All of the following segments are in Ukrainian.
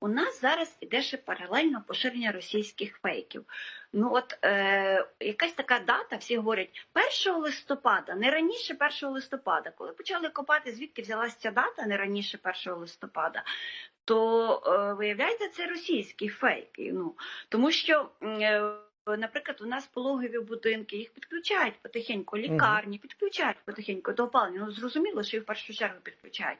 У нас зараз іде ще паралельно поширення російських фейків. Ну от е, якась така дата, всі говорять 1 листопада, не раніше 1 листопада. Коли почали копати, звідки взялася ця дата, не раніше 1 листопада, то е, виявляється, це російський фейк. Ну, тому що. Е, Наприклад, у нас пологові будинки, їх підключають потихеньку, лікарні, підключають потихеньку до опалення. Ну зрозуміло, що їх в першу чергу підключають.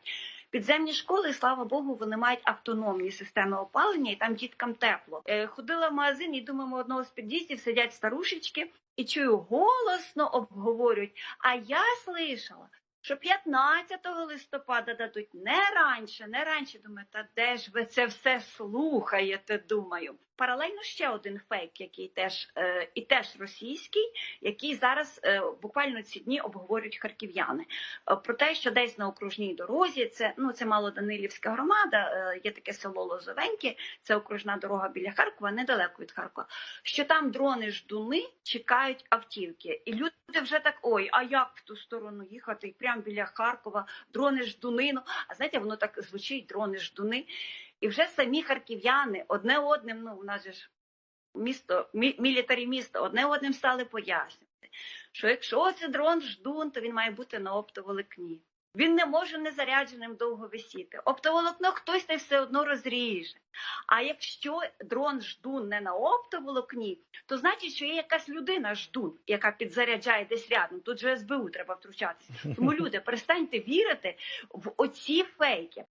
Підземні школи, слава Богу, вони мають автономні системи опалення, і там діткам тепло. Е, ходила в магазин і думаємо, одного з під'їздів сидять старушечки і чую, голосно обговорюють. А я слышала, що 15 листопада дадуть не раніше, не раніше. Думаю, та де ж ви це все слухаєте? Думаю. Паралельно ще один фейк, який теж е, і теж російський, який зараз е, буквально ці дні обговорюють харків'яни. Е, про те, що десь на окружній дорозі, це ну це Малоданилівська громада, е, є таке село Лозовеньке, це окружна дорога біля Харкова, недалеко від Харкова. Що там дрони ждуни чекають автівки, і люди вже так: ой, а як в ту сторону їхати? Прямо біля Харкова, дрони ждуни. Ну а знаєте, воно так звучить, дрони ждуни. І вже самі харків'яни одне одним, ну у нас же ж місто, мі, мілітарі місто, одне одним стали пояснювати, що якщо це дрон ждун, то він має бути на оптоволокні. Він не може незарядженим довго висіти. Оптоволокно хтось не все одно розріже. А якщо дрон ждун не на оптоволокні, то значить, що є якась людина ждун, яка підзаряджає десь рядом. Тут же СБУ треба втручатися. Тому люди, перестаньте вірити в оці фейки.